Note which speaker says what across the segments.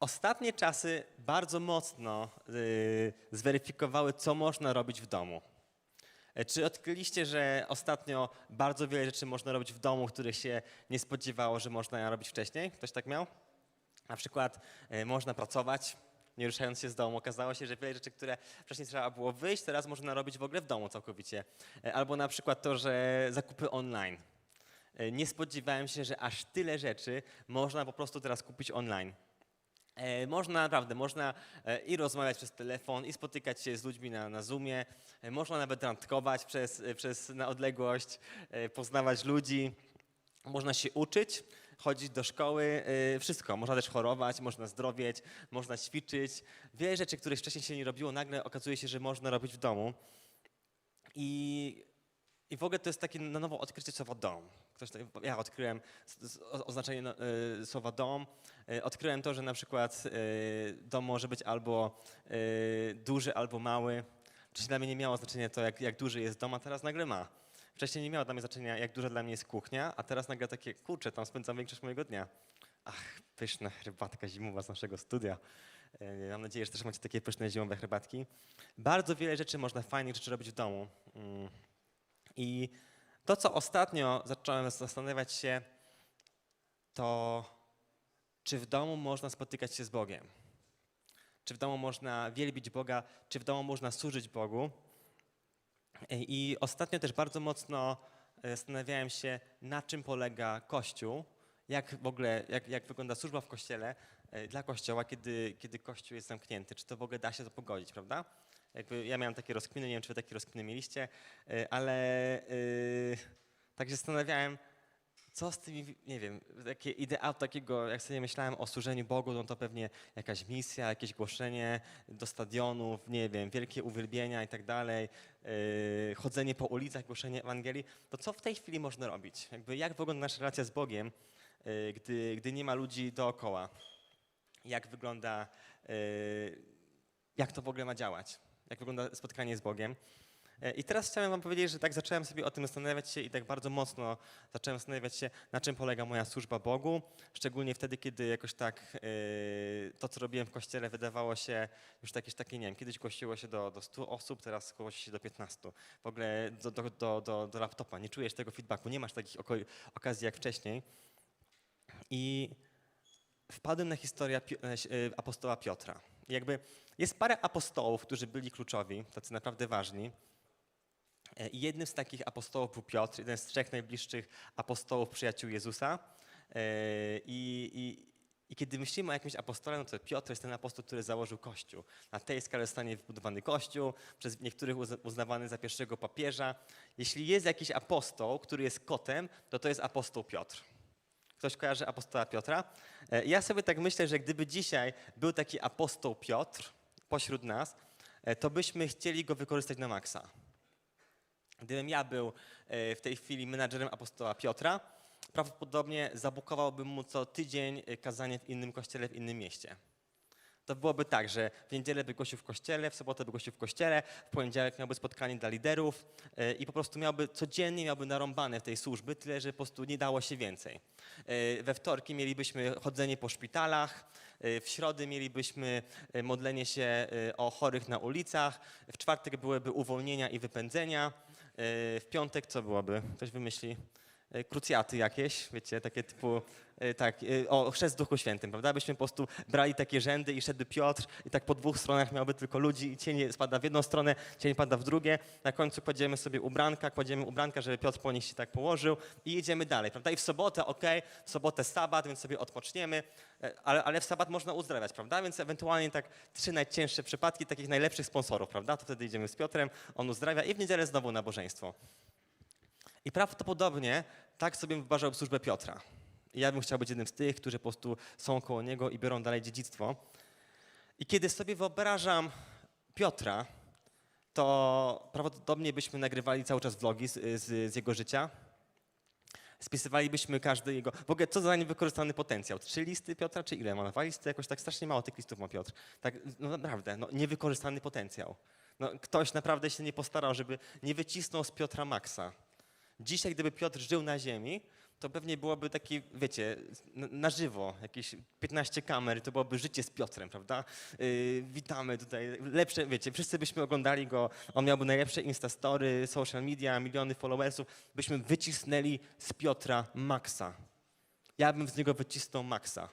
Speaker 1: Ostatnie czasy bardzo mocno y, zweryfikowały, co można robić w domu. E, Czy odkryliście, że ostatnio bardzo wiele rzeczy można robić w domu, których się nie spodziewało, że można robić wcześniej? Ktoś tak miał? Na przykład e, można pracować, nie ruszając się z domu. Okazało się, że wiele rzeczy, które wcześniej trzeba było wyjść, teraz można robić w ogóle w domu całkowicie. E, Albo na przykład to, że zakupy online. Nie spodziewałem się, że aż tyle rzeczy można po prostu teraz kupić online. E, Można naprawdę, można e, i rozmawiać przez telefon, i spotykać się z ludźmi na, na Zoomie, e, można nawet randkować przez, przez, na odległość, poznawać ludzi, można się uczyć, chodzić do szkoły, wszystko. Można też chorować, można zdrowieć, można ćwiczyć. Wiele rzeczy, których wcześniej się nie robiło, nagle okazuje się, że można robić w domu. I, i w ogóle to jest takie na nowo odkrycie słowa dom. Ktoś, tak- ja odkryłem oznaczenie y, słowa dom. Y, Odkryłem to, że na przykład y, dom może być albo duży, albo mały. Wcześniej dla mnie nie miało znaczenia to, jak, jak duży jest dom, a teraz nagle ma. Wcześniej nie miało dla mnie znaczenia, jak duża dla mnie jest kuchnia, a teraz nagle takie, kurczę, tam spędzam większość mojego dnia. Ach, pyszna herbatka zimowa z naszego studia. Mam nadzieję, że też macie takie pyszne zimowe herbatki. Bardzo wiele rzeczy można, fajnych rzeczy robić w domu. I to, co ostatnio zacząłem zastanawiać się, to czy w domu można spotykać się z Bogiem? Czy w domu można wielbić Boga? Czy w domu można służyć Bogu? I ostatnio też bardzo mocno e, zastanawiałem się, na czym polega Kościół, jak w ogóle, jak, jak wygląda służba w Kościele e, dla Kościoła, kiedy, kiedy Kościół jest zamknięty. Czy to w ogóle da się to pogodzić, prawda? Jakby ja miałem takie rozkminy, nie wiem, czy wy takie rozkminy mieliście, e, ale e, tak się zastanawiałem, co z tymi, nie wiem, takie ideał takiego, jak sobie myślałem o służeniu Bogu, no to pewnie jakaś misja, jakieś głoszenie do stadionów, nie wiem, wielkie uwielbienia i tak dalej, yy, chodzenie po ulicach, głoszenie Ewangelii, to co w tej chwili można robić? Jakby jak wygląda nasza relacja z Bogiem, yy, gdy, gdy nie ma ludzi dookoła? Jak wygląda, yy, jak to w ogóle ma działać? Jak wygląda spotkanie z Bogiem? E, I teraz chciałem wam powiedzieć, że tak zacząłem sobie o tym zastanawiać się i tak bardzo mocno zacząłem zastanawiać się, na czym polega moja służba Bogu, szczególnie wtedy, kiedy jakoś tak e, to, co robiłem w kościele, wydawało się już jakieś takie, nie wiem, kiedyś głosiło się do, do 100 osób, teraz głosi się do 15. W ogóle do, do, do, do, do laptopa, nie czujesz tego feedbacku, nie masz takich okazji jak wcześniej. I wpadłem na historię e, apostoła Piotra. Jakby jest parę apostołów, którzy byli kluczowi, tacy naprawdę ważni. E, I jednym z takich apostołów był Piotr, jeden z trzech najbliższych apostołów przyjaciół Jezusa. E, I, i, I kiedy myślimy o jakimś apostole, no to Piotr jest ten apostoł, który założył Kościół. Na tej skale zostanie wybudowany Kościół, przez niektórych uzna- uznawany za pierwszego papieża. Jeśli jest jakiś apostoł, który jest kotem, to to jest apostoł Piotr. Ktoś kojarzy apostoła Piotra? E, Ja sobie tak myślę, że gdyby dzisiaj był taki apostoł Piotr pośród nas, e, to byśmy chcieli go wykorzystać na maksa. Gdybym ja był e, w tej chwili menadżerem apostoła Piotra, prawdopodobnie zabukowałbym mu co tydzień e, kazanie w innym kościele, w innym mieście. To byłoby tak, że w niedzielę by gościł w kościele, w sobotę by gościł w kościele, w poniedziałek miałby spotkanie dla liderów i po prostu miałby codziennie miałby narąbane w tej służby, tyle że po prostu nie dało się więcej. We wtorki mielibyśmy chodzenie po szpitalach, w środy mielibyśmy e, modlenie się e, o chorych na ulicach, w czwartek byłyby uwolnienia i wypędzenia, w piątek co byłoby? Ktoś wymyśli? krucjaty jakieś, wiecie, takie typu, tak, e, o chrzest w Duchu Świętym, prawda? Byśmy po prostu brali takie rzędy i szedłby Piotr i tak po dwóch stronach miałby tylko ludzi i cień spada w jedną stronę, cień pada w drugie. Na końcu kładziemy sobie ubranka, kładziemy ubranka, żeby Piotr po nich się tak położył i jedziemy dalej, prawda? I w sobotę, okej, w sobotę sabat, więc sobie odpoczniemy, e, ale, ale w sabat można uzdrawiać, prawda? Więc ewentualnie tak trzy najcięższe przypadki takich najlepszych sponsorów, prawda? To wtedy idziemy z Piotrem, on uzdrawia i w niedzielę znowu nabożeństwo. I prawdopodobnie tak sobie wyobrażał służbę Piotra. Ja bym chciał być jednym z tych, którzy po prostu są koło niego i biorą dalej dziedzictwo. I kiedy sobie wyobrażam Piotra, to prawdopodobnie byśmy nagrywali cały czas vlogi z, z, z jego życia. Spisywalibyśmy każdy jego. W ogóle, co za niewykorzystany potencjał? Trzy listy Piotra, czy ile ma? Dwa listy? Jakoś tak strasznie mało tych listów ma Piotr. Tak, no naprawdę, no, niewykorzystany potencjał. No, ktoś naprawdę się nie postarał, żeby nie wycisnął z Piotra maksa. Dzisiaj, gdyby Piotr żył na ziemi, to pewnie byłoby taki, wiecie, na, żywo, jakieś 15 kamer, to byłoby życie z Piotrem, prawda? Yy, witamy tutaj, lepsze, wiecie, wszyscy byśmy oglądali go, on miałby najlepsze instastory, social media, miliony followersów, byśmy wycisnęli z Piotra Maxa. Ja bym z niego wycisnął Maxa.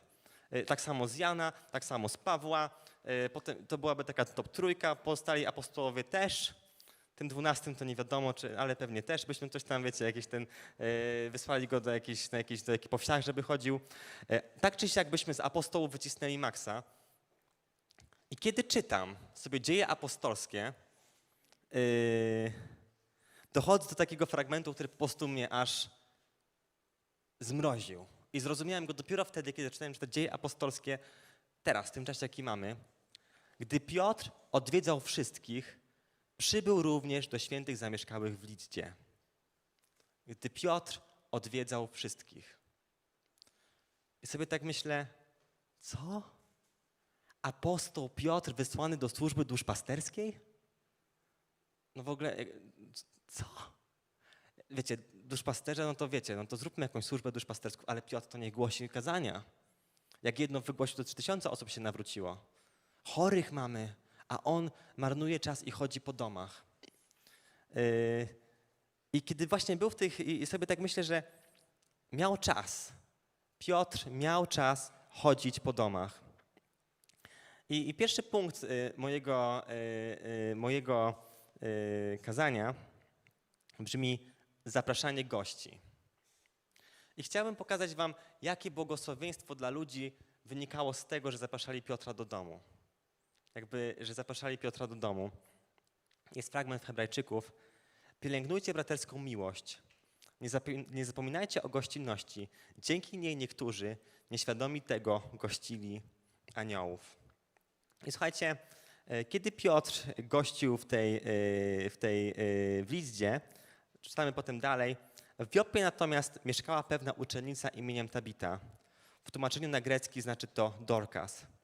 Speaker 1: Yy, Tak samo z Jana, tak samo z Pawła, yy, potem to byłaby taka top trójka, pozostali apostołowie też, tym dwunastym to nie wiadomo, czy, ale pewnie też byśmy coś tam, wiecie, jakiś ten, e, wysłali go do jakiejś, na jakieś, do jakiejś po wsiach, żeby chodził. E, tak czy siak byśmy z apostołów wycisnęli Maxa. I kiedy czytam sobie dzieje apostolskie, e, dochodzę do takiego fragmentu, który po prostu mnie aż zmroził. I zrozumiałem go dopiero wtedy, kiedy zaczynałem czytać dzieje apostolskie, teraz, w tym czasie, jaki mamy. Gdy Piotr odwiedzał wszystkich, przybył również do świętych zamieszkałych w Lidzie. Gdy Piotr odwiedzał wszystkich. I sobie tak myślę, co? Apostoł Piotr wysłany do służby duszpasterskiej? No w ogóle, co? Wiecie, duszpasterze, no to wiecie, no to zróbmy jakąś służbę duszpasterską, ale Piotr to nie głosi kazania. Jak jedno wygłosił, to 3000 osób się nawróciło. Chorych mamy, a on marnuje czas i chodzi po domach. Yy, I kiedy właśnie był w tych, i sobie tak myślę, że miał czas. Piotr miał czas chodzić po domach. I, i pierwszy punkt y, mojego, y, y, mojego y, kazania brzmi zapraszanie gości. I chciałbym pokazać Wam, jakie błogosławieństwo dla ludzi wynikało z tego, że zapraszali Piotra do domu jakby, że zapraszali Piotra do domu. Jest fragment Hebrajczyków. Pielęgnujcie braterską miłość. Nie, nie zapominajcie o gościnności. Dzięki niej niektórzy, nieświadomi tego, gościli aniołów. I słuchajcie, e, kiedy Piotr gościł w tej, e, w tej e, w czytamy potem dalej, w Jopie natomiast mieszkała pewna uczennica imieniem Tabita. W tłumaczeniu na grecki znaczy to Dorcas.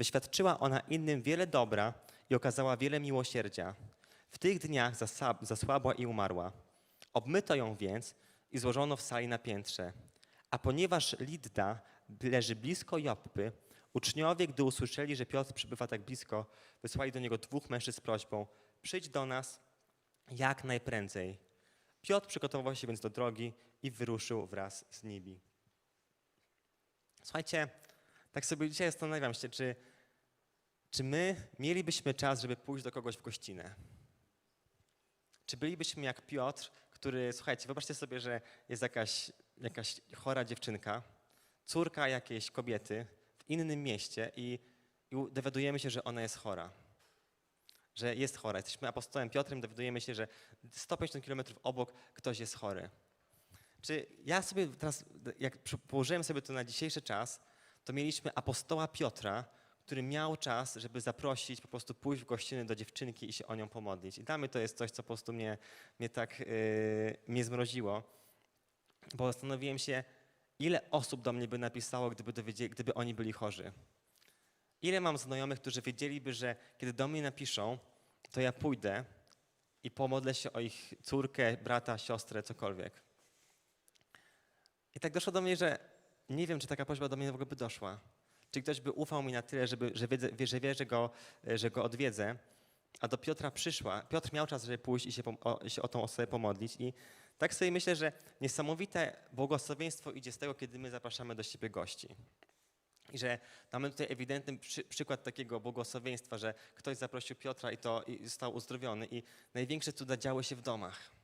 Speaker 1: Wyświadczyła ona innym wiele dobra i okazała wiele miłosierdzia. W tych dniach zasłabła i umarła. Obmyto ją więc i złożono w sali na piętrze. A ponieważ Lidda leży blisko Joppy, uczniowie, gdy usłyszeli, że Piotr przybywa tak blisko, wysłali do niego dwóch mężczyzn z prośbą: Przyjdź do nas jak najprędzej. Piotr przygotował się więc do drogi i wyruszył wraz z nimi. Słuchajcie, tak sobie dzisiaj zastanawiam się, czy, czy my mielibyśmy czas, żeby pójść do kogoś w gościnę? Czy bylibyśmy jak Piotr, który, słuchajcie, wyobraźcie sobie, że jest jakaś, jakaś chora dziewczynka, córka jakiejś kobiety w innym mieście i, i dowiadujemy się, że ona jest chora. Że jest chora. Jesteśmy apostołem Piotrem, dowiadujemy się, że 150 km obok ktoś jest chory. Czy ja sobie teraz, jak położyłem sobie to na dzisiejszy czas, to mieliśmy apostoła Piotra, który miał czas, żeby zaprosić, po prostu pójść w gościnę do dziewczynki i się o nią pomodlić. I dla mnie to jest coś, co po prostu mnie, mnie tak yy, mnie zmroziło, bo zastanowiłem się, ile osób do mnie by napisało, gdyby, gdyby oni byli chorzy. Ile mam znajomych, którzy wiedzieliby, że kiedy do mnie napiszą, to ja pójdę i pomodlę się o ich córkę, brata, siostrę, cokolwiek. I tak doszło do mnie, że nie wiem, czy taka prośba do mnie w ogóle by doszła. Czy ktoś by ufał mi na tyle, żeby, że, wiedzę, wie, że wie, że go, że go odwiedzę. A do Piotra przyszła. Piotr miał czas, żeby pójść i się, o, się o tą osobę pomodlić. I tak sobie myślę, że niesamowite błogosławieństwo idzie z tego, kiedy my zapraszamy do siebie gości. I że mamy tutaj ewidentny przy, przykład takiego błogosławieństwa, że ktoś zaprosił Piotra i to i został uzdrowiony. I największe cuda działy się w domach.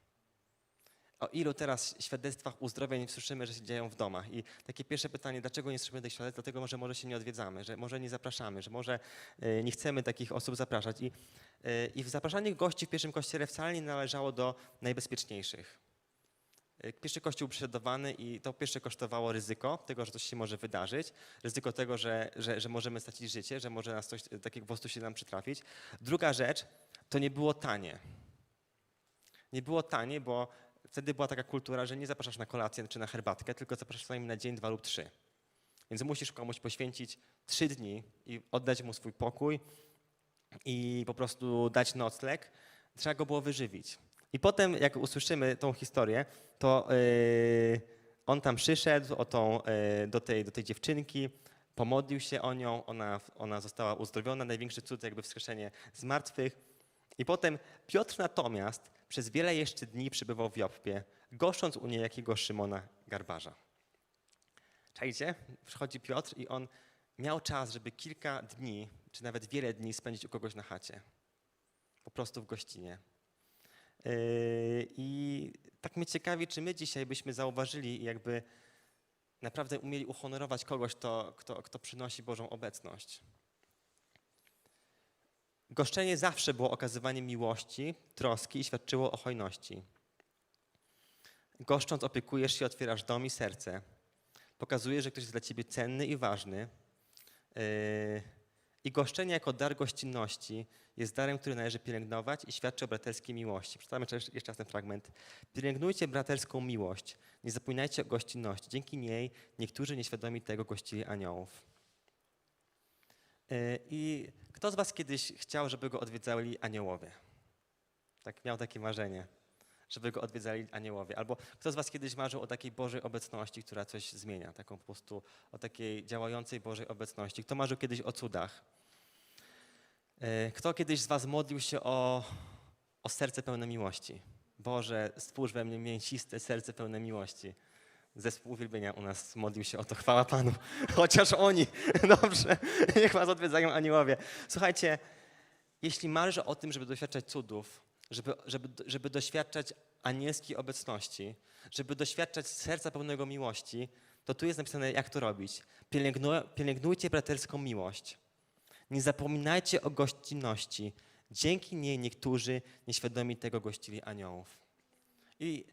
Speaker 1: O ilu teraz świadectwach uzdrowień słyszymy, że się dzieją w domach. I takie pierwsze pytanie, dlaczego nie słyszymy tych świadectw? Dlatego, że może się nie odwiedzamy, że może nie zapraszamy, że może e, nie chcemy takich osób zapraszać. I, e, I w gości w pierwszym kościele wcale nie należało do najbezpieczniejszych. E, Pierwszy kościół prześladowany i to pierwsze kosztowało ryzyko tego, że coś się może wydarzyć, ryzyko tego, że, że, że możemy stracić życie, że może nas coś takiego po się nam przytrafić. Druga rzecz, to nie było tanie. Nie było tanie, bo wtedy była taka kultura, że nie zapraszasz na kolację czy na herbatkę, tylko zapraszasz najmniej na dzień, dwa lub trzy. Więc musisz komuś poświęcić trzy dni i oddać mu swój pokój i po prostu dać nocleg. Trzeba go było wyżywić. I potem, jak usłyszymy tą historię, to yy, on tam przyszedł tą, e, do, tej, do tej dziewczynki, pomodlił się o nią, ona, ona została uzdrowiona, największy cud jakby wskrzeszenie z martwych. I potem Piotr natomiast przez wiele jeszcze dni przebywał w Joppie, goszcząc u niejakiego Szymona Garbarza. Czajcie? Przychodzi Piotr i on miał czas, żeby kilka dni, czy nawet wiele dni spędzić u kogoś na chacie. Po prostu w gościnie. Yy, I tak mnie ciekawi, czy my dzisiaj byśmy zauważyli i jakby naprawdę umieli uhonorować kogoś, kto, kto, kto przynosi Bożą obecność. Goszczenie zawsze było okazywaniem miłości, troski i świadczyło o hojności. Goszcząc opiekujesz się, otwierasz dom i serce. Pokazuje, że ktoś jest dla ciebie cenny i ważny. Yy, I goszczenie jako dar gościnności jest darem, który należy pielęgnować i świadczy o braterskiej miłości. Przeczytamy jeszcze raz ten fragment. Pielęgnujcie braterską miłość. Nie zapominajcie o gościnności. Dzięki niej niektórzy nieświadomi tego gościli aniołów. Yy, I kto z was kiedyś chciał, żeby go odwiedzali aniołowie? Tak, miał takie marzenie, żeby go odwiedzali aniołowie. Albo kto z was kiedyś marzył o takiej Bożej obecności, która coś zmienia, taką po prostu o takiej działającej Bożej obecności? Kto marzył kiedyś o cudach? Yy, Kto kiedyś z was modlił się o, o serce pełne miłości? Boże, stwórz we mnie mięsiste serce pełne miłości. Zespół uwielbienia u nas modlił się o to, chwała Panu. Chociaż oni, dobrze, niech was odwiedzają aniołowie. Słuchajcie, jeśli marzysz o tym, żeby doświadczać cudów, żeby, żeby, żeby doświadczać anielskiej obecności, żeby doświadczać serca pełnego miłości, to tu jest napisane, jak to robić. Pielęgnu, pielęgnujcie braterską miłość. Nie zapominajcie o gościnności. Dzięki niej niektórzy nieświadomi tego gościli aniołów. I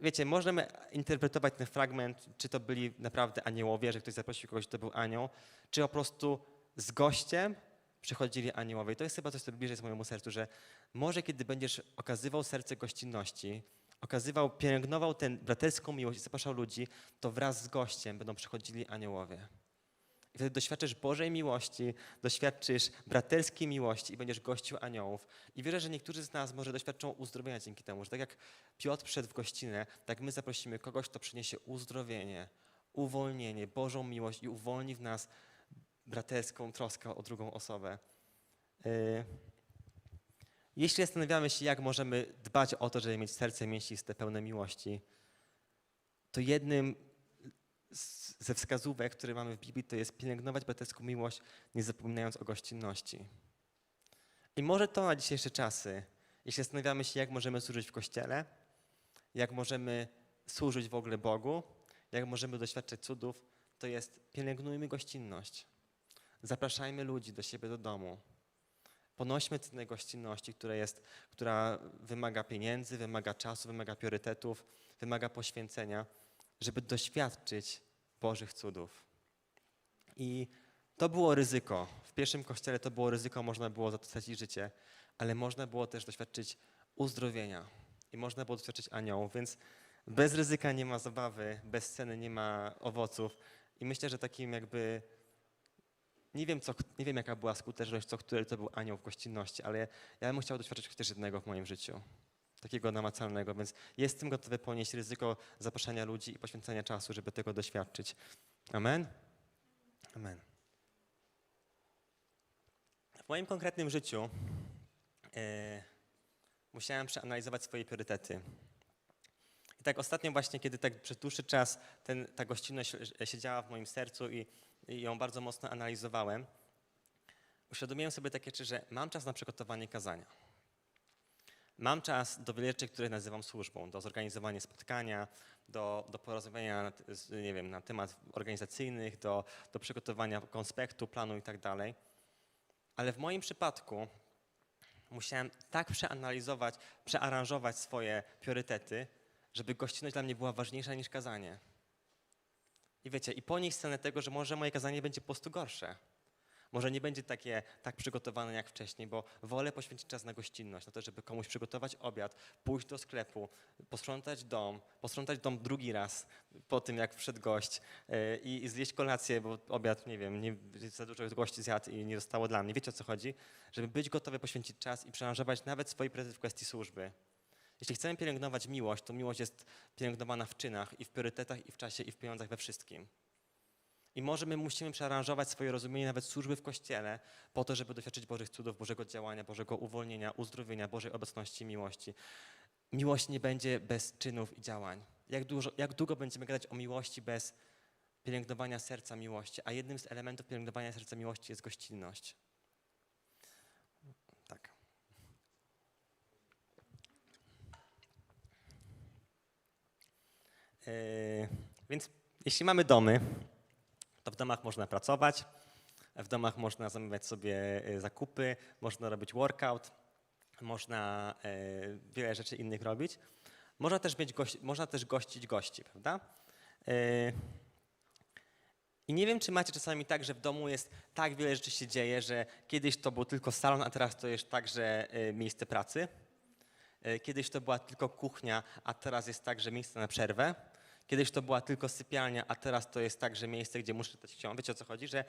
Speaker 1: wiecie, możemy interpretować ten fragment, czy to byli naprawdę aniołowie, że ktoś zaprosił kogoś, to był anioł, czy po prostu z gościem przychodzili aniołowie. I to jest chyba coś, co bliżej jest mojemu sercu, że może kiedy będziesz okazywał serce gościnności, okazywał, pielęgnował tę braterską miłość i zapraszał ludzi, to wraz z gościem będą przychodzili aniołowie. I wtedy doświadczysz Bożej miłości, doświadczysz braterskiej miłości i będziesz gościł aniołów. I wierzę, że niektórzy z nas może doświadczą uzdrowienia dzięki temu, że tak jak Piotr przyszedł w gościnę, tak my zaprosimy kogoś, kto przyniesie uzdrowienie, uwolnienie, Bożą miłość i uwolni w nas braterską troskę o drugą osobę. Yy, Jeśli zastanawiamy się, jak możemy dbać o to, żeby mieć serce mięsiste, pełne miłości, to jednym ze wskazówek, które mamy w Biblii, to jest pielęgnować braterską miłość, nie zapominając o gościnności. I może to na dzisiejsze czasy, jeśli zastanawiamy się, jak możemy służyć w Kościele, jak możemy służyć w ogóle Bogu, jak możemy doświadczać cudów, to jest pielęgnujmy gościnność. Zapraszajmy ludzi do siebie do domu. Ponośmy cenę gościnności, która, jest, która wymaga pieniędzy, wymaga czasu, wymaga priorytetów, wymaga poświęcenia, żeby doświadczyć Bożych cudów. I to było ryzyko. W pierwszym kościele to było ryzyko, można było za to stracić życie, ale można było też doświadczyć uzdrowienia i można było doświadczyć aniołów, więc bez ryzyka nie ma zabawy, bez ceny nie ma owoców. I myślę, że takim jakby nie wiem, co, nie wiem jaka była skuteczność, co który to był anioł w gościnności, ale ja bym chciał doświadczyć chociaż jednego w moim życiu. Takiego namacalnego, więc jestem gotowy ponieść ryzyko zapraszania ludzi i poświęcania czasu, żeby tego doświadczyć. Amen? Amen. W moim konkretnym życiu e, musiałem przeanalizować swoje priorytety. I tak ostatnio właśnie, kiedy tak przez dłuższy czas ten, ta gościnność siedziała w moim sercu i, i ją bardzo mocno analizowałem, uświadomiłem sobie takie rzeczy, że mam czas na przygotowanie kazania. Mam czas do rzeczy, które nazywam służbą, do zorganizowania spotkania, do, do porozmawiania nie wiem, na temat organizacyjnych, do, do przygotowania konspektu, planu i tak. Ale w moim przypadku musiałem tak przeanalizować, przearanżować swoje priorytety, żeby gościnność dla mnie była ważniejsza niż kazanie. I wiecie, i ponieść scenę tego, że może moje kazanie będzie po prostu gorsze. Może nie będzie takie tak przygotowane jak wcześniej, bo wolę poświęcić czas na gościnność, na to, żeby komuś przygotować obiad, pójść do sklepu, posprzątać dom, posprzątać dom drugi raz po tym, jak wszedł gość yy, i, zjeść kolację, bo obiad, nie wiem, nie, za dużo gości zjadł i nie zostało dla mnie. Wiecie o co chodzi? Żeby być gotowy poświęcić czas i przearanżować nawet swoje priorytety w kwestii służby. Jeśli chcemy pielęgnować miłość, to miłość jest pielęgnowana w czynach i w priorytetach, i w czasie, i w pieniądzach, we wszystkim. I może my musimy przearanżować swoje rozumienie nawet służby w Kościele po to, żeby doświadczyć Bożych cudów, Bożego działania, Bożego uwolnienia, uzdrowienia, Bożej obecności, miłości. Miłość nie będzie bez czynów i działań. Jak, dużo, jak długo będziemy gadać o miłości bez pielęgnowania serca miłości? A jednym z elementów pielęgnowania serca miłości jest gościnność. Tak. Yy, więc jeśli mamy domy, to w domach można pracować, w domach można zamawiać sobie y, zakupy, można robić workout, można y, wiele rzeczy innych robić. Można też, mieć gości, można też gościć gości, prawda? Y, I nie wiem, czy macie czasami tak, że w domu jest tak wiele rzeczy się dzieje, że kiedyś to był tylko salon, a teraz to jest także miejsce pracy. Kiedyś to była tylko kuchnia, a teraz jest także miejsce na przerwę. Kiedyś to była tylko sypialnia, a teraz to jest także miejsce, gdzie muszę czytać książkę. Wiecie o co chodzi? Że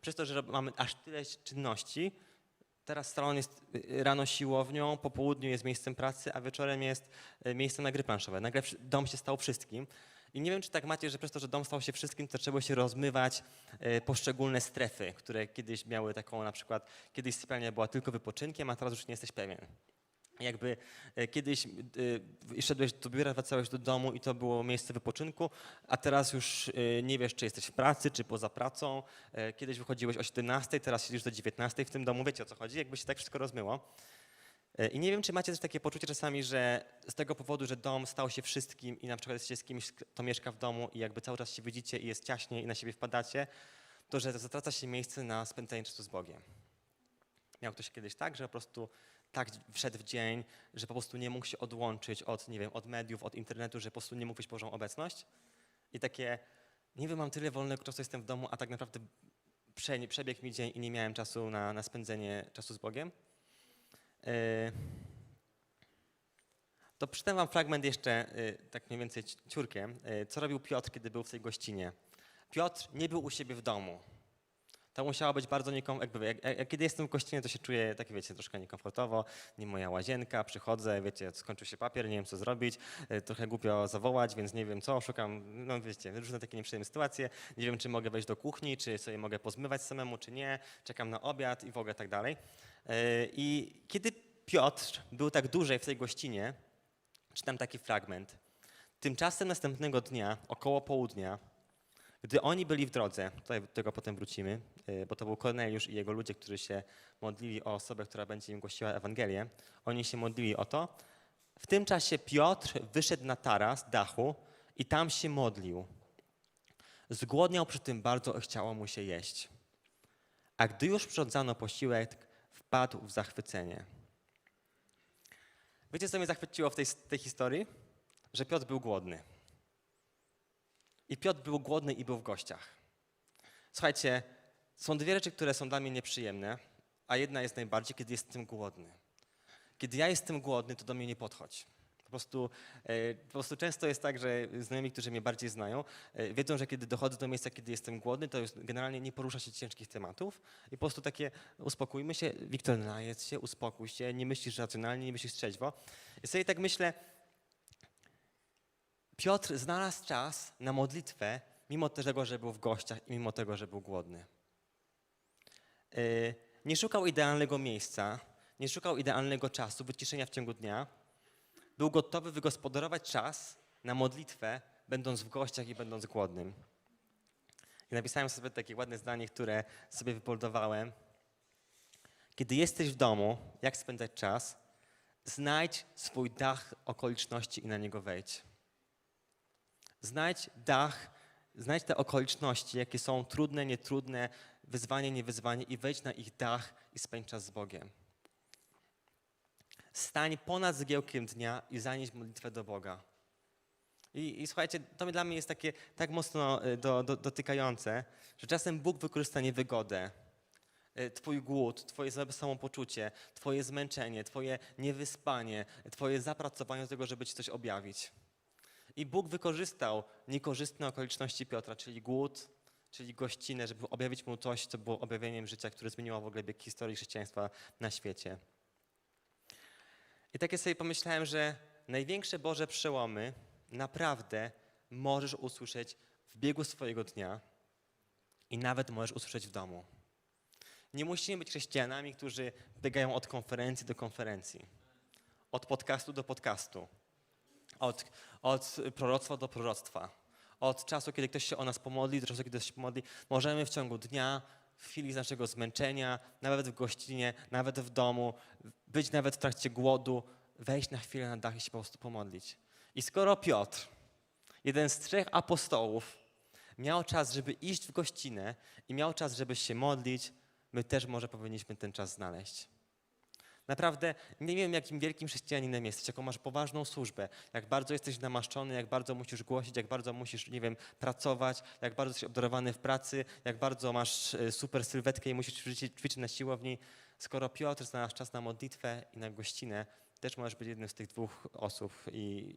Speaker 1: przez to, że mamy aż tyle czynności, teraz salon jest y, rano siłownią, po południu jest miejscem pracy, a wieczorem jest y, miejscem na gry planszowe. Nagle dom się stał wszystkim. I nie wiem, czy tak macie, że przez to, że dom stał się wszystkim, to trzeba się rozmywać y, poszczególne strefy, które kiedyś miały taką na przykład, kiedyś sypialnia była tylko wypoczynkiem, a teraz już nie jesteś pewien. Jakby e, kiedyś y, szedłeś do biura, wracałeś do domu i to było miejsce wypoczynku, a teraz już y, nie wiesz, czy jesteś w pracy, czy poza pracą. E, Kiedyś wychodziłeś o 17, teraz siedzisz do 19 w tym domu. Wiecie o co chodzi? Jakby się tak wszystko rozmyło. E, I nie wiem, czy macie też takie poczucie czasami, że z tego powodu, że dom stał się wszystkim i na przykład jesteście z kimś, kto mieszka w domu i jakby cały czas się widzicie i jest ciaśnie i na siebie wpadacie, to że zatraca się miejsce na spędzenie czasu z Bogiem. Miał ktoś kiedyś tak, że po prostu tak wszedł w dzień, że po prostu nie mógł się odłączyć od, nie wiem, od mediów, od internetu, że po prostu nie mógł mieć Bożą obecność? I takie, nie wiem, mam tyle wolnego czasu, jestem w domu, a tak naprawdę prze, przebiegł mi dzień i nie miałem czasu na, na spędzenie czasu z Bogiem. Yy, to przeczytam wam fragment jeszcze, yy, tak mniej więcej ci- ciurkiem, yy, co robił Piotr, kiedy był w tej gościnie. Piotr nie był u siebie w domu. To musiało być bardzo niekomfortowo. Jak, jak, jak kiedy jestem w kościele, to się czuję, tak wiecie, troszkę niekomfortowo. Nie moja łazienka, przychodzę, wiecie, skończył się papier, nie wiem co zrobić, e, trochę głupio zawołać, więc nie wiem co, szukam, no wiecie, różne takie nieprzyjemne sytuacje. Nie wiem, czy mogę wejść do kuchni, czy sobie mogę pozmywać samemu, czy nie. Czekam na obiad i w ogóle tak dalej. E, I kiedy Piotr był tak dłużej w tej gościnie, czytam taki fragment. Tymczasem następnego dnia, około południa, gdy oni byli w drodze, tutaj do tego potem wrócimy, y, bo to był Korneliusz i jego ludzie, którzy się modlili o osobę, która będzie im głosiła Ewangelię. Oni się modlili o to. W tym czasie Piotr wyszedł na taras dachu i tam się modlił. Zgłodniał przy tym bardzo, chciało mu się jeść. A gdy już przyrządzano posiłek, wpadł w zachwycenie. Wiecie, co mnie zachwyciło w tej, tej historii? Że Piotr był głodny. I Piotr był głodny i był w gościach. Słuchajcie, są dwie rzeczy, które są dla mnie nieprzyjemne, a jedna jest najbardziej, kiedy jestem głodny. Kiedy ja jestem głodny, to do mnie nie podchodź. Po prostu, e, po prostu często jest tak, że znajomi, którzy mnie bardziej znają, e, wiedzą, że kiedy dochodzę do miejsca, kiedy jestem głodny, to generalnie nie porusza się ciężkich tematów i po prostu takie uspokójmy się, Wiktor, najedz się, uspokój się, nie myślisz racjonalnie, nie myślisz trzeźwo. I sobie tak myślę, Piotr znalazł czas na modlitwę, mimo tego, że był w gościach i mimo tego, że był głodny. Yy, Nie szukał idealnego miejsca, nie szukał idealnego czasu, wyciszenia w ciągu dnia. Był gotowy wygospodarować czas na modlitwę, będąc w gościach i będąc głodnym. I napisałem sobie takie ładne zdanie, które sobie wypoldowałem. Kiedy jesteś w domu, jak spędzać czas? Znajdź swój dach okoliczności i na niego wejdź. Znajdź dach, znajdź te okoliczności, jakie są trudne, nietrudne, wyzwanie, niewyzwanie i wejdź na ich dach i spędź czas z Bogiem. Stań ponad zgiełkiem dnia i zanieś modlitwę do Boga. I, I słuchajcie, to dla mnie jest takie tak mocno y, do, do, dotykające, że czasem Bóg wykorzysta niewygodę, y, Twój głód, Twoje słabe samopoczucie, Twoje zmęczenie, Twoje niewyspanie, Twoje zapracowanie do tego, żeby Ci coś objawić. I Bóg wykorzystał niekorzystne okoliczności Piotra, czyli głód, czyli gościnę, żeby objawić mu coś, co było objawieniem życia, które zmieniło w ogóle bieg historii chrześcijaństwa na świecie. I takie sobie pomyślałem, że największe Boże przełomy naprawdę możesz usłyszeć w biegu swojego dnia i nawet możesz usłyszeć w domu. Nie musimy być chrześcijanami, którzy biegają od konferencji do konferencji, od podcastu do podcastu, od, od proroctwa do proroctwa, od czasu, kiedy ktoś się o nas pomodli, do czasu, kiedy ktoś się pomodli. Możemy w ciągu dnia, w chwili z naszego zmęczenia, nawet w gościnie, nawet w domu, być nawet w trakcie głodu, wejść na chwilę na dach i się po prostu pomodlić. I skoro Piotr, jeden z trzech apostołów, miał czas, żeby iść w gościnę i miał czas, żeby się modlić, my też może powinniśmy ten czas znaleźć. Naprawdę nie wiem, jakim wielkim chrześcijaninem jesteś, jaką masz poważną służbę, jak bardzo jesteś namaszczony, jak bardzo musisz głosić, jak bardzo musisz, nie wiem, pracować, jak bardzo jesteś obdarowany w pracy, jak bardzo masz e, super sylwetkę i musisz ćwiczyć, ćwiczyć na siłowni. Skoro Piotr znalazł czas na modlitwę i na gościnę, też możesz być jednym z tych dwóch osób i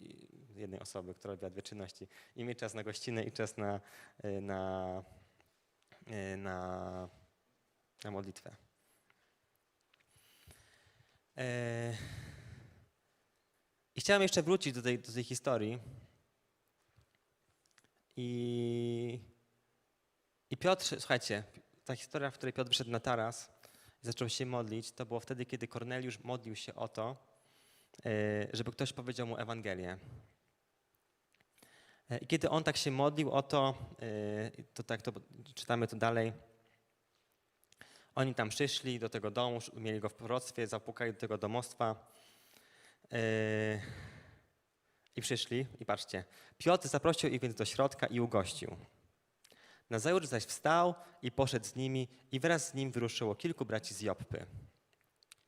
Speaker 1: jednej osoby, która robiła dwie czynności. I mieć czas na gościnę i czas na, e, na, e, na, na modlitwę. E, I chciałem jeszcze wrócić do tej, do tej historii. I, I Piotr, słuchajcie, ta historia, w której Piotr wyszedł na taras i zaczął się modlić, to było wtedy, kiedy Korneliusz modlił się o to, e, żeby ktoś powiedział mu Ewangelię. E, I kiedy on tak się modlił o to, to tak to czytamy to dalej. Oni tam przyszli do tego domu, mieli go w proroctwie, zapukali do tego domostwa. Yy, I przyszli, i patrzcie. Piotr zaprosił ich więc do środka i ugościł. Nazajutrz zaś wstał i poszedł z nimi, i wraz z nim wyruszyło kilku braci z Joppy.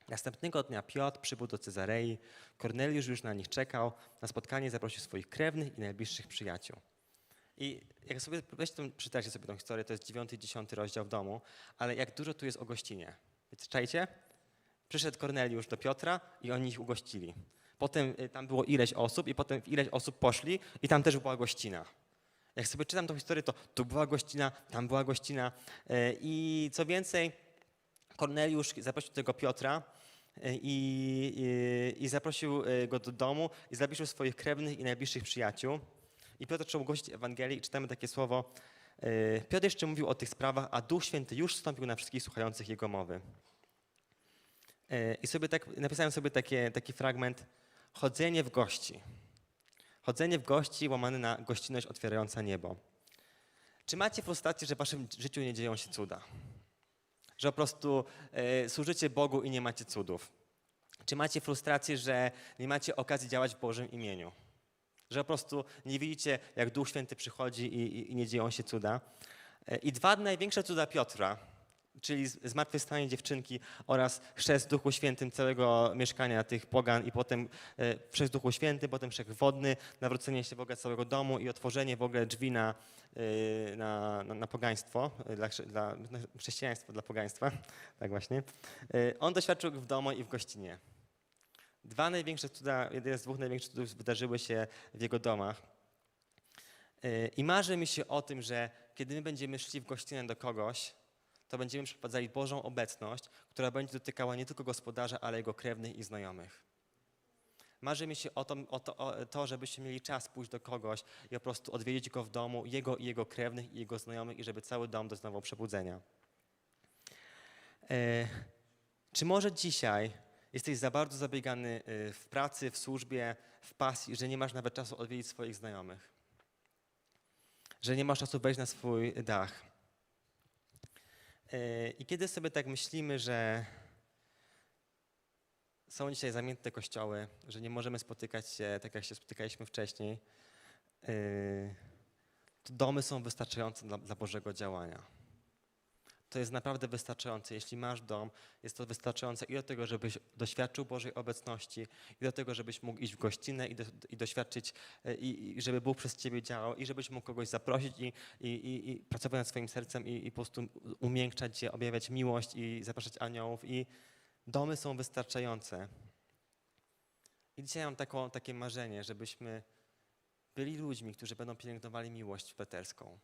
Speaker 1: Następnego dnia Piotr przybył do Cezarei. Korneliusz już na nich czekał. Na spotkanie zaprosił swoich krewnych i najbliższych przyjaciół. I jak sobie weźcie tą, przeczytajcie sobie tą historię, to jest 9 i 10 rozdział w domu, ale jak dużo tu jest o gościnie. Więc czajcie? Przyszedł Korneliusz do Piotra i oni ich ugościli. Potem y, tam było ileś osób i potem ileś osób poszli i tam też była gościna. Jak sobie czytam tą historię, to tu była gościna, tam była gościna. Y, I co więcej, Korneliusz zaprosił tego Piotra y, i, i, i zaprosił go do domu i zaprosił swoich krewnych i najbliższych przyjaciół. I Piotr zaczął głosić Ewangelię i czytamy takie słowo. y, Piotr jeszcze mówił o tych sprawach, a Duch Święty już stąpił na wszystkich słuchających jego mowy. Y, I sobie tak, napisałem sobie takie, taki fragment. Chodzenie w gości. Chodzenie w gości łamane na gościnność otwierająca niebo. Czy macie frustrację, że w waszym życiu nie dzieją się cuda? Że po prostu y, służycie Bogu i nie macie cudów? Czy macie frustrację, że nie macie okazji działać w Bożym imieniu? Że po prostu nie widzicie, jak Duch Święty przychodzi i, i, i nie dzieją się cuda. E, I dwa największe cuda Piotra, czyli zmartwychwstanie dziewczynki oraz chrzest Duchu Świętym całego mieszkania tych pogan i potem e, chrzest w Duchu Świętym, potem chrzest wodny, nawrócenie się w ogóle całego domu i otworzenie w ogóle drzwi na, e, na, na, na pogaństwo, e, dla, dla chrześcijaństwo dla pogaństwa, tak właśnie. E, On doświadczył w domu i w gościnie. Dwa największe cuda, jeden z dwóch największych cudów wydarzyły się w jego domach. Yy, I marzy mi się o tym, że kiedy my będziemy szli w gościnę do kogoś, to będziemy przeprowadzali Bożą obecność, która będzie dotykała nie tylko gospodarza, ale jego krewnych i znajomych. Marzy mi się o to, o to, o to, żebyśmy mieli czas pójść do kogoś i po prostu odwiedzić go w domu, jego i jego krewnych i jego znajomych i żeby cały dom doznawał przebudzenia. E, czy może dzisiaj jesteś za bardzo zabiegany y, w pracy, w służbie, w pasji, że nie masz nawet czasu odwiedzić swoich znajomych? Że nie masz czasu wejść na swój dach? E, I kiedy sobie tak myślimy, że są dzisiaj zamknięte kościoły, że nie możemy spotykać się tak, jak się spotykaliśmy wcześniej, y, to domy są wystarczające dla, dla Bożego działania. To jest naprawdę wystarczające. Jeśli masz dom, jest to wystarczające i do tego, żebyś doświadczył Bożej obecności, i do tego, żebyś mógł iść w gościnę i, do, i doświadczyć, e, i, i żeby Bóg przez ciebie działał, i żebyś mógł kogoś zaprosić i, i, i, pracować nad swoim sercem i, i po prostu umiększać się, objawiać miłość i zapraszać aniołów. I domy są wystarczające. I dzisiaj mam taką, takie marzenie, żebyśmy byli ludźmi, którzy będą pielęgnowali miłość beterską.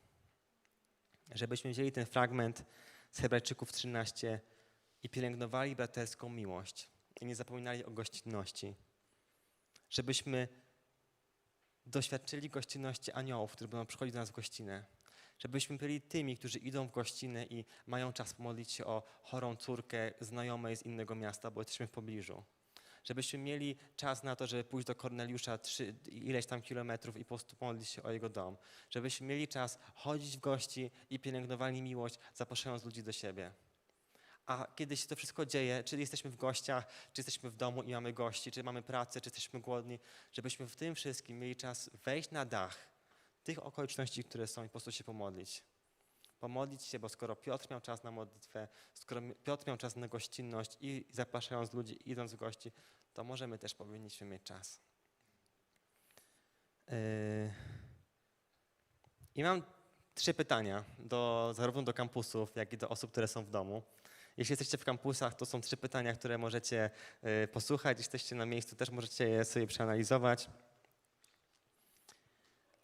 Speaker 1: Żebyśmy wzięli ten fragment z Hebrajczyków 13 i pielęgnowali braterską miłość i nie zapominali o gościnności. żebyśmy doświadczyli gościnności aniołów, którzy będą przychodzić do nas w gościnę. Żebyśmy byli tymi, którzy idą w gościnę i mają czas modlić się o chorą córkę znajomej z innego miasta, bo jesteśmy w pobliżu. Żebyśmy mieli czas na to, żeby pójść do Korneliusza trzy, ileś tam kilometrów i po prostu modlić się o jego dom. Żebyśmy mieli czas chodzić w gości i pielęgnowali miłość, zapraszając ludzi do siebie. A kiedy się to wszystko dzieje, czy jesteśmy w gościach, czy jesteśmy w domu i mamy gości, czy mamy pracę, czy jesteśmy głodni, żebyśmy w tym wszystkim mieli czas wejść na dach tych okoliczności, które są i po prostu się pomodlić. Pomodlić się, bo skoro Piotr miał czas na modlitwę, skoro Piotr miał czas na gościnność i zapraszając ludzi, idąc w gości, to może my też powinniśmy mieć czas. Yy. I mam trzy pytania do, zarówno do kampusów, jak i do osób, które są w domu. Jeśli jesteście w kampusach, to są trzy pytania, które możecie y, posłuchać. Jeśli jesteście na miejscu, też możecie je sobie przeanalizować.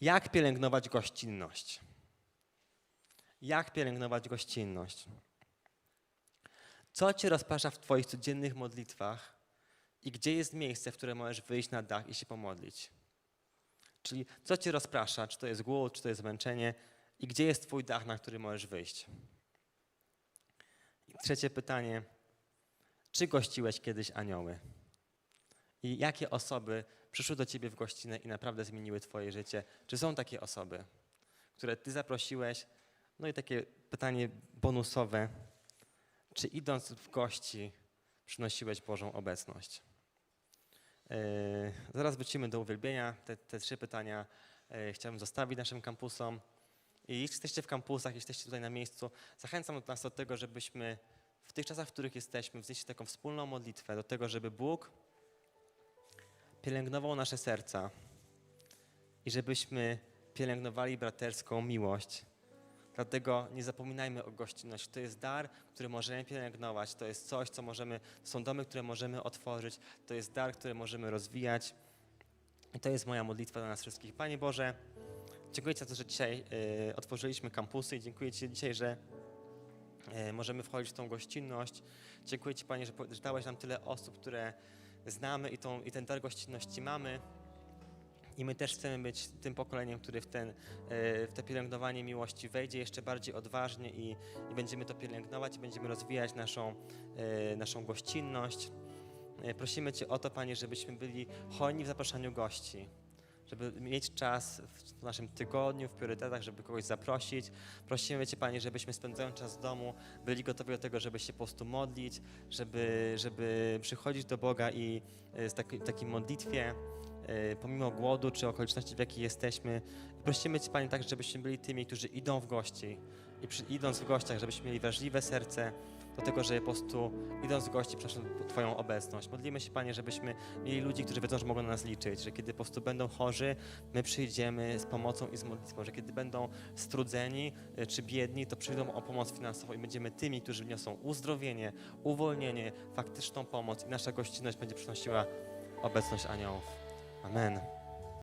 Speaker 1: Jak pielęgnować gościnność? Jak pielęgnować gościnność? Co cię rozprasza w twoich codziennych modlitwach i gdzie jest miejsce, w które możesz wyjść na dach i się pomodlić? Czyli co cię rozprasza? Czy to jest głód, czy to jest zmęczenie? I gdzie jest twój dach, na który możesz wyjść? I trzecie pytanie. Czy gościłeś kiedyś anioły? I jakie osoby przyszły do ciebie w gościnę i naprawdę zmieniły twoje życie? Czy są takie osoby, które ty zaprosiłeś? No i takie pytanie bonusowe. Czy idąc w gości przynosiłeś Bożą obecność? Yy, zaraz wrócimy do uwielbienia. Te, te trzy pytania yy, chciałbym zostawić naszym kampusom. I jeśli jesteście w kampusach, jeśli jesteście tutaj na miejscu, zachęcam nas do tego, żebyśmy w tych czasach, w których jesteśmy, wznieśli taką wspólną modlitwę do tego, żeby Bóg pielęgnował nasze serca i żebyśmy pielęgnowali braterską miłość. Dlatego nie zapominajmy o gościnności. To jest dar, który możemy pielęgnować. To jest coś, co możemy, są domy, które możemy otworzyć. To jest dar, który możemy rozwijać. I to jest moja modlitwa dla nas wszystkich. Panie Boże, dziękuję Ci za to, że dzisiaj y, otworzyliśmy kampusy i dziękuję Ci dzisiaj, że y, możemy wchodzić w tą gościnność. Dziękuję Ci, Panie, że, że dałeś nam tyle osób, które znamy i, tą, i ten dar gościnności mamy. I my też chcemy być tym pokoleniem, który w, ten, e, w te pielęgnowanie miłości wejdzie jeszcze bardziej odważnie i, i będziemy to pielęgnować i będziemy rozwijać naszą, e, naszą gościnność. E, Prosimy Cię o to, Panie, żebyśmy byli hojni w zapraszaniu gości, żeby mieć czas w naszym tygodniu, w priorytetach, żeby kogoś zaprosić. Prosimy Cię, Panie, żebyśmy spędzając czas w domu byli gotowi do tego, żeby się po prostu modlić, żeby, żeby przychodzić do Boga i z taki, takiej modlitwie, pomimo głodu czy okoliczności, w jakiej jesteśmy. Prosimy Cię, Panie, także, żebyśmy byli tymi, którzy idą w gości i przy, idąc w gościach, żebyśmy mieli wrażliwe serce do tego, że po prostu idąc w gości przeszą Twoją obecność. Modlimy się, Panie, żebyśmy mieli ludzi, którzy wiedzą, że mogą na nas liczyć, że kiedy po prostu będą chorzy, my przyjdziemy z pomocą i z modlitwą, że kiedy będą strudzeni e, czy biedni, to przyjdą o pomoc finansową i będziemy tymi, którzy wniosą uzdrowienie, uwolnienie, faktyczną pomoc i nasza gościnność będzie przynosiła obecność aniołów. Amen.